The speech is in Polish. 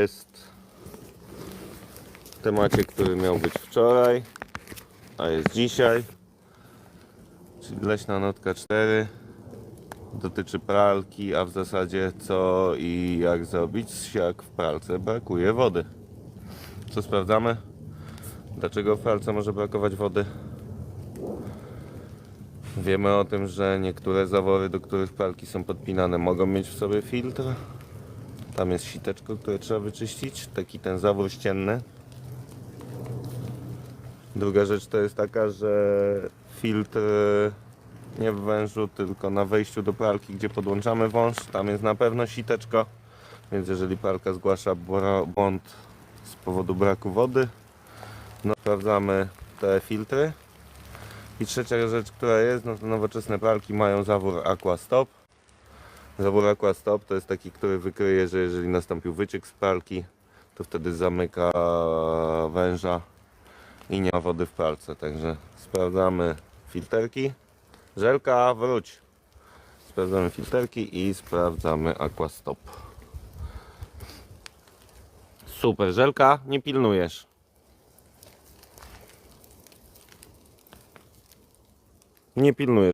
Jest temacie, który miał być wczoraj, a jest dzisiaj. Czyli leśna notka 4. Dotyczy pralki, a w zasadzie co i jak zrobić, jak w pralce brakuje wody. Co sprawdzamy? Dlaczego w pralce może brakować wody? Wiemy o tym, że niektóre zawory, do których pralki są podpinane, mogą mieć w sobie filtr. Tam jest siteczko, które trzeba wyczyścić. Taki ten zawór ścienny. Druga rzecz to jest taka, że filtr nie w wężu, tylko na wejściu do pralki, gdzie podłączamy wąż, tam jest na pewno siteczko. Więc jeżeli pralka zgłasza błąd z powodu braku wody, no sprawdzamy te filtry. I trzecia rzecz, która jest, no to nowoczesne pralki mają zawór Aqua Stop. Zawór Aqua Stop to jest taki, który wykryje, że jeżeli nastąpił wyciek z pralki, to wtedy zamyka węża i nie ma wody w pralce. Także sprawdzamy filterki. Żelka, wróć. Sprawdzamy filterki i sprawdzamy Aqua Stop. Super, Żelka, nie pilnujesz. Nie pilnujesz.